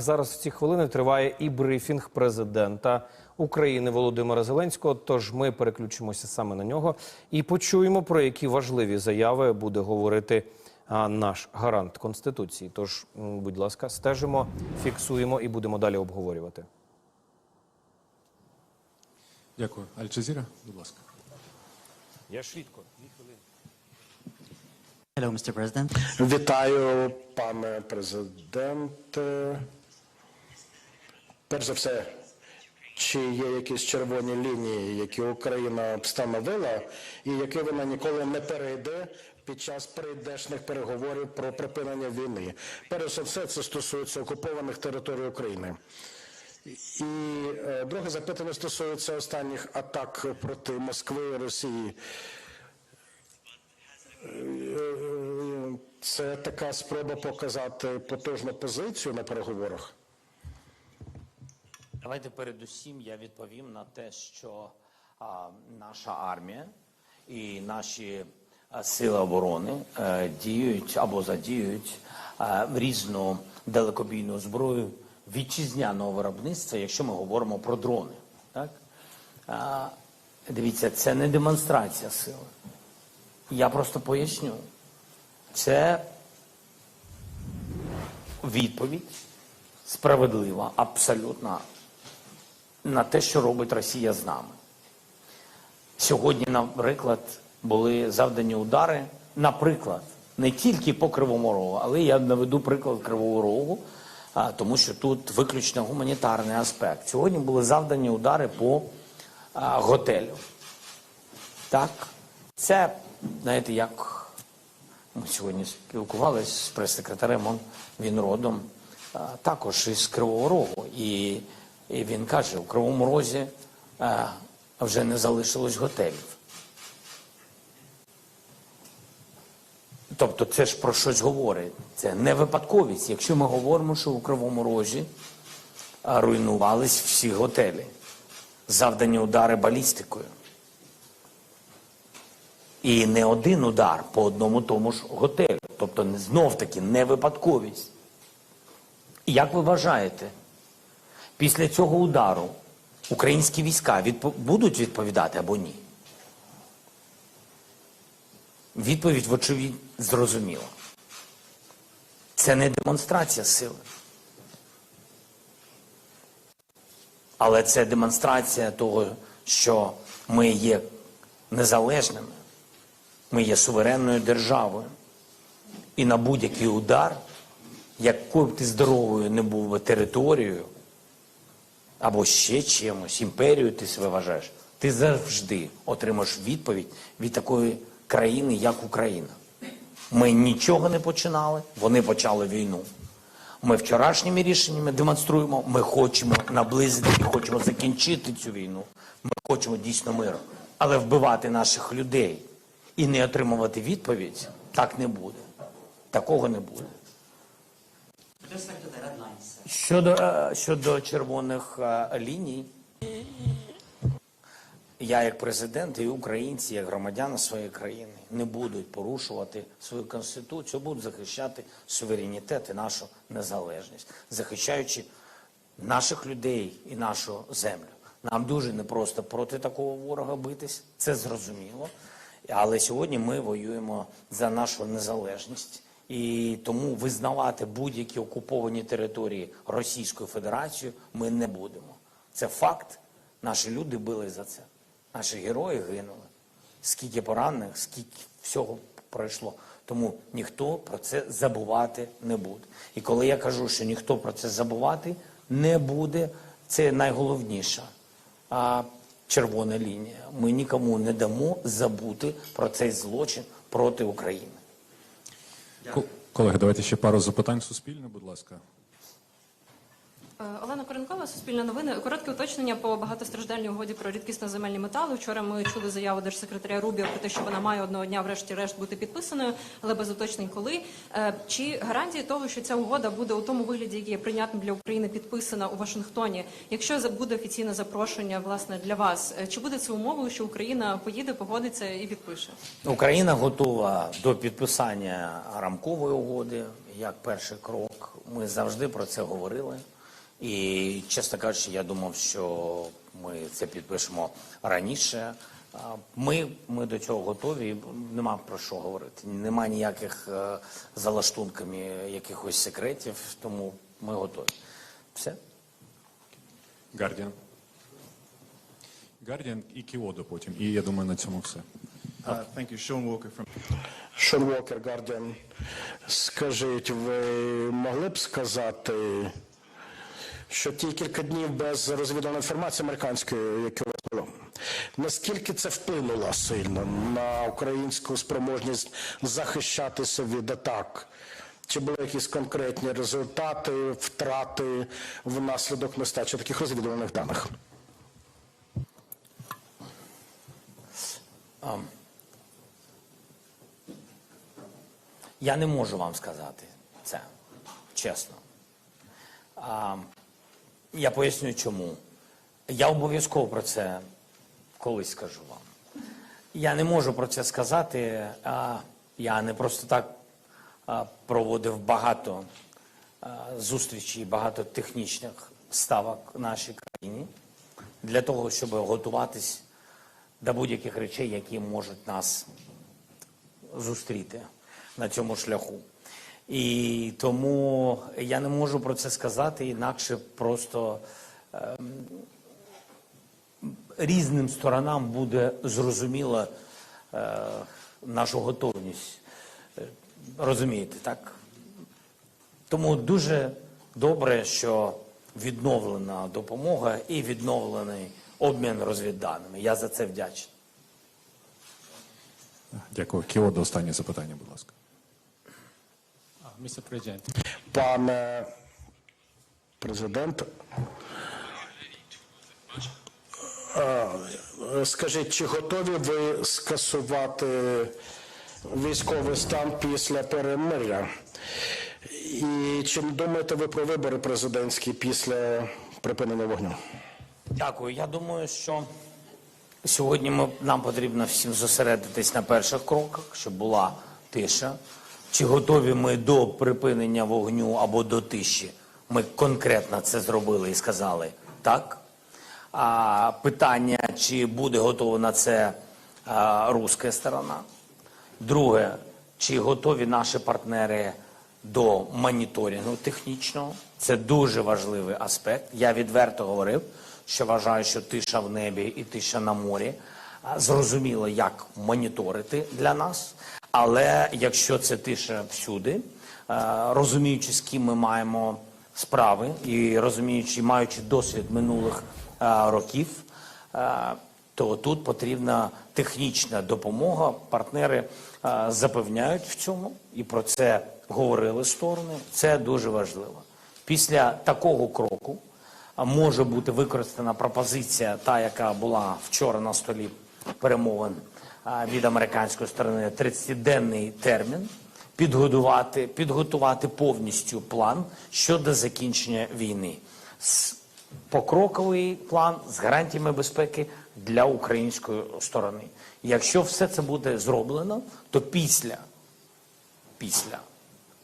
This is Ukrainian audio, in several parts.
Зараз в ці хвилини триває і брифінг президента України Володимира Зеленського. Тож ми переключимося саме на нього і почуємо про які важливі заяви буде говорити наш гарант конституції. Тож, будь ласка, стежимо, фіксуємо і будемо далі обговорювати. Дякую. Аль-Джазіра, будь ласка. Я швидко. Hello, Mr. President. Вітаю, пане президенте. Перш за все, чи є якісь червоні лінії, які Україна встановила, і які вона ніколи не перейде під час прийдешних переговорів про припинення війни? Перш за все, це стосується окупованих територій України. І е, друге запитання стосується останніх атак проти Москви і Росії. Це така спроба показати потужну позицію на переговорах. Давайте передусім я відповім на те, що а, наша армія і наші а, сили оборони е, діють або задіють е, різну далекобійну зброю вітчизняного виробництва, якщо ми говоримо про дрони. Так? А, дивіться, це не демонстрація сили. Я просто поясню. Це відповідь справедлива, абсолютно на те, що робить Росія з нами. Сьогодні, наприклад, були завдані удари, наприклад, не тільки по Кривому Рогу, але я наведу приклад Кривого Рогу, тому що тут виключно гуманітарний аспект. Сьогодні були завдані удари по готелю. Так, це, знаєте, як ми сьогодні спілкувалися з прес-секретарем, він родом також із Кривого Рогу. І, і він каже, у Кривому Розі а, вже не залишилось готелів. Тобто це ж про щось говорить. Це не випадковість. Якщо ми говоримо, що у Кривому Розі руйнувались всі готелі, завдані удари балістикою. І не один удар по одному тому ж готелю. Тобто знов-таки не випадковість. Як ви вважаєте, після цього удару українські війська відпо- будуть відповідати або ні? Відповідь, вочевидь, зрозуміла. Це не демонстрація сили. Але це демонстрація того, що ми є незалежними, ми є суверенною державою. І на будь-який удар, якою б ти здоровою не був би територією, або ще чимось, імперією ти себе вважаєш, ти завжди отримаєш відповідь від такої країни, як Україна. Ми нічого не починали, вони почали війну. Ми вчорашніми рішеннями демонструємо, ми хочемо наблизити і хочемо закінчити цю війну. Ми хочемо дійсно миру. Але вбивати наших людей і не отримувати відповідь так не буде. Такого не буде. Щодо, е, щодо червоних е, ліній, я як президент і українці, як громадяни своєї країни, не будуть порушувати свою конституцію, будуть захищати суверенітет і нашу незалежність, захищаючи наших людей і нашу землю. Нам дуже непросто проти такого ворога битись, це зрозуміло. Але сьогодні ми воюємо за нашу незалежність. І тому визнавати будь-які окуповані території Російською Федерацією ми не будемо. Це факт. Наші люди били за це. Наші герої гинули. Скільки поранених, скільки всього пройшло. Тому ніхто про це забувати не буде. І коли я кажу, що ніхто про це забувати не буде, це найголовніша а, червона лінія. Ми нікому не дамо забути про цей злочин проти України. Ко- Колеги, давайте ще пару запитань суспільне, будь ласка. Е, Олена Коренкова, Суспільне новини. Коротке уточнення по багатостраждальній угоді про рідкісно земельні метали. Вчора ми чули заяву держсекретаря Рубіо про те, що вона має одного дня, врешті-решт, бути підписаною, але без уточнень коли. Е, Чи гарантії того, що ця угода буде у тому вигляді, який є прийнятним для України, підписана у Вашингтоні? Якщо буде офіційне запрошення власне для вас, е, чи буде це умовою, що Україна поїде, погодиться і підпише? Україна готова до підписання рамкової угоди. як перший крок. Ми завжди про це говорили. І, чесно кажучи, я думав, що ми це підпишемо раніше. Ми, ми до цього готові. Нема про що говорити. Нема ніяких е, залаштунками якихось секретів, тому ми готові. Все. Гардіан. Гардіан і Кіодо потім. І я думаю, на цьому все. Uh, Thank you. Sean Walker from Шон Уокер, Гардіан. Скажіть, ви могли б сказати, що ті кілька днів без розвідувальної інформації американської, які у вас було, наскільки це вплинуло сильно на українську спроможність захищатися від атак? Чи були якісь конкретні результати, втрати внаслідок нестачі таких розвідувальних даних? Я не можу вам сказати це, чесно. А, я поясню чому. Я обов'язково про це колись скажу вам. Я не можу про це сказати. А, я не просто так проводив багато зустрічей, багато технічних ставок в нашій країні для того, щоб готуватись до будь-яких речей, які можуть нас зустріти на цьому шляху. І тому я не можу про це сказати, інакше просто ем, різним сторонам буде зрозуміла е, нашу готовність. Е, Розумієте, так? Тому дуже добре, що відновлена допомога і відновлений обмін розвідданими. Я за це вдячний. Дякую. Кіодо, останнє запитання, будь ласка. Mr. President, Пане президент, е, скажіть, чи готові ви скасувати військовий стан після перемир'я? І чи думаєте ви про вибори президентські після припинення вогню? Дякую. Я думаю, що сьогодні ми, нам потрібно всім зосередитись на перших кроках, щоб була тиша. Чи готові ми до припинення вогню або до тиші? Ми конкретно це зробили і сказали так. А питання, чи буде готова на це а, руська сторона? Друге, чи готові наші партнери до моніторингу технічного? Це дуже важливий аспект. Я відверто говорив, що вважаю, що тиша в небі і тиша на морі зрозуміло, як моніторити для нас. Але якщо це тиша всюди, е, розуміючи, з ким ми маємо справи, і розуміючи, маючи досвід минулих е, років, е, то тут потрібна технічна допомога. Партнери запевняють в цьому, і про це говорили сторони. Це дуже важливо. Після такого кроку може бути використана пропозиція, та яка була вчора на столі перемовин від американської сторони, 30-денний термін. Підготувати, підготувати повністю план щодо закінчення війни. Покроковий план з гарантіями безпеки для української сторони. Якщо все це буде зроблено, то після, після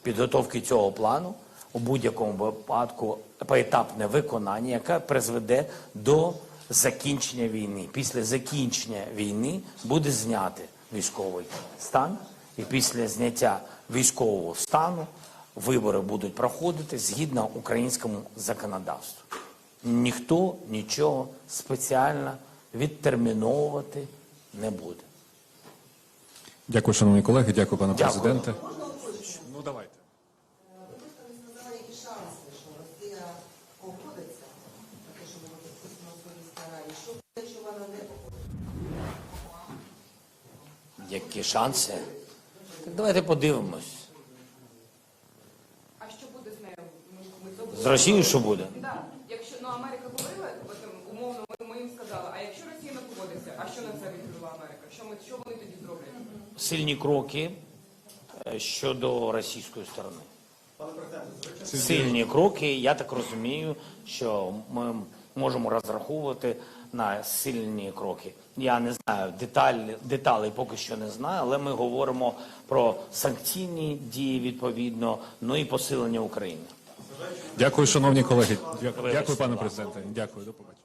підготовки цього плану у будь-якому випадку поетапне виконання, яке призведе до закінчення війни. Після закінчення війни буде знятий військовий стан, і після зняття військового стану вибори будуть проходити згідно українському законодавству. Ніхто нічого спеціально відтерміновувати не буде. Дякую, шановні колеги. Дякую, пане Дякую. президенте. Ну, давайте. сказали, які шанси, що Росія погодиться на те, що було підписано в Союзній Раді. Що буде, якщо вона не погодиться? Які шанси? Так давайте подивимось. А що буде з нею? Ми, ми З Росією що буде? да. Якщо ну Америка говорила, от, умовно ми, ми їм сказали, а якщо Росія не погодиться, а що на це відповіла Америка? Що ми що вони тоді зроблять? Сильні кроки е, щодо російської сторони. Сильні кроки, я так розумію, що ми можемо розраховувати на сильні кроки. Я не знаю деталі, деталей поки що не знаю, але ми говоримо про санкційні дії відповідно, ну і посилення України. Дякую, шановні колеги. Дякую, дякую пане президенте. Дякую, до побачення.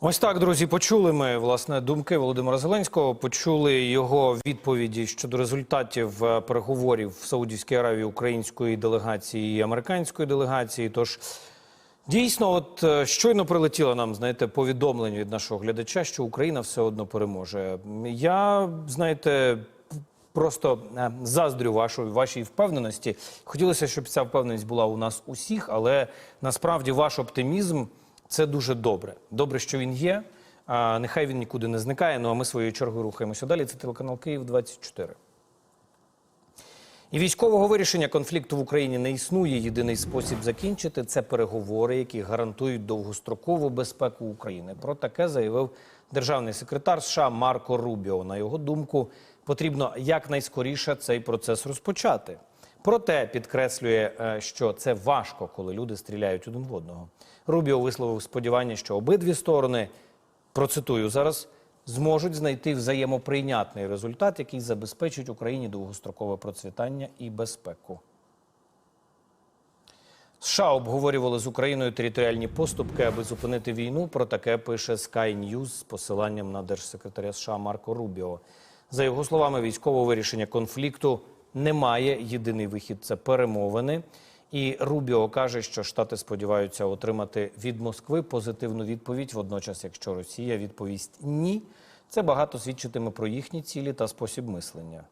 Ось так, друзі, почули ми власне думки Володимира Зеленського. Почули його відповіді щодо результатів е, переговорів в Саудівській Аравії української делегації і американської делегації. Тож дійсно, от е, щойно прилетіло нам, знаєте, повідомлення від нашого глядача, що Україна все одно переможе. Я знаєте. Просто е, заздрю вашої вашій впевненості. Хотілося, щоб ця впевненість була у нас усіх, але насправді ваш оптимізм це дуже добре. Добре, що він є. А, нехай він нікуди не зникає. Ну а ми своєю чергою рухаємося далі. Це телеканал Київ 24. І військового вирішення конфлікту в Україні не існує. Єдиний спосіб закінчити це переговори, які гарантують довгострокову безпеку України. Про таке заявив державний секретар США Марко Рубіо. На його думку, потрібно якнайскоріше цей процес розпочати. Проте підкреслює, е, що це важко, коли люди стріляють один в одного. Рубіо висловив сподівання, що обидві сторони процитую зараз, зможуть знайти взаємоприйнятний результат, який забезпечить Україні довгострокове процвітання і безпеку. США обговорювали з Україною територіальні поступки, аби зупинити війну. Про таке пише Sky News з посиланням на держсекретаря США Марко Рубіо. За його словами, військового вирішення конфлікту немає. Єдиний вихід це перемовини. І Рубіо каже, що Штати сподіваються отримати від Москви позитивну відповідь. Водночас, якщо Росія відповість ні, це багато свідчитиме про їхні цілі та спосіб мислення.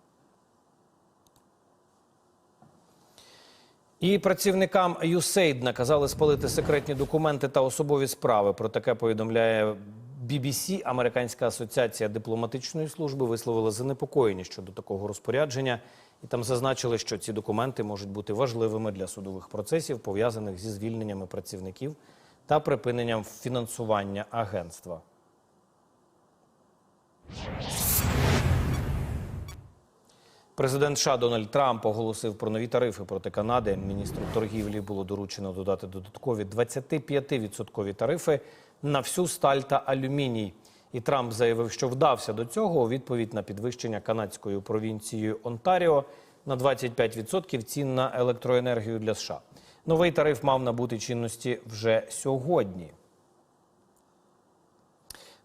І працівникам USAID наказали спалити секретні документи та особові справи. Про таке повідомляє BBC. Американська асоціація дипломатичної служби висловила занепокоєння щодо такого розпорядження, і там зазначили, що ці документи можуть бути важливими для судових процесів, пов'язаних зі звільненнями працівників та припиненням фінансування агентства. Президент США Дональд Трамп оголосив про нові тарифи проти Канади. Міністру торгівлі було доручено додати додаткові 25% тарифи на всю сталь та алюміній. І Трамп заявив, що вдався до цього у відповідь на підвищення канадською провінцією Онтаріо на 25% цін на електроенергію для США. Новий тариф мав набути чинності вже сьогодні.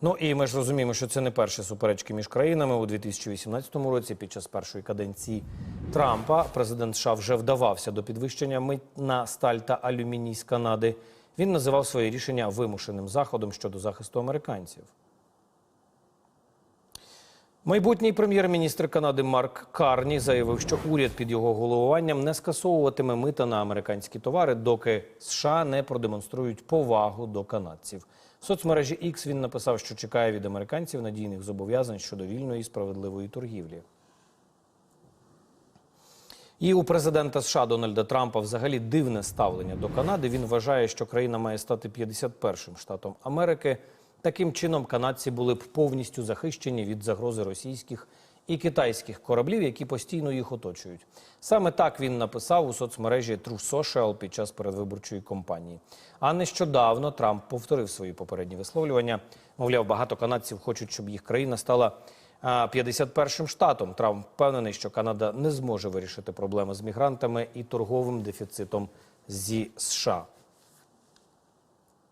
Ну і ми ж розуміємо, що це не перші суперечки між країнами у 2018 році. Під час першої каденції Трампа президент США вже вдавався до підвищення мит на сталь та алюміній з Канади. Він називав своє рішення вимушеним заходом щодо захисту американців. Майбутній прем'єр-міністр Канади Марк Карні заявив, що уряд під його головуванням не скасовуватиме мита на американські товари, доки США не продемонструють повагу до канадців. В соцмережі X він написав, що чекає від американців надійних зобов'язань щодо вільної і справедливої торгівлі. І у президента США Дональда Трампа взагалі дивне ставлення до Канади. Він вважає, що країна має стати 51-м штатом Америки. Таким чином, канадці були б повністю захищені від загрози російських і китайських кораблів, які постійно їх оточують. Саме так він написав у соцмережі True Social під час передвиборчої кампанії. А нещодавно Трамп повторив свої попередні висловлювання. Мовляв, багато канадців хочуть, щоб їх країна стала а, 51-м штатом. Трамп впевнений, що Канада не зможе вирішити проблеми з мігрантами і торговим дефіцитом зі США.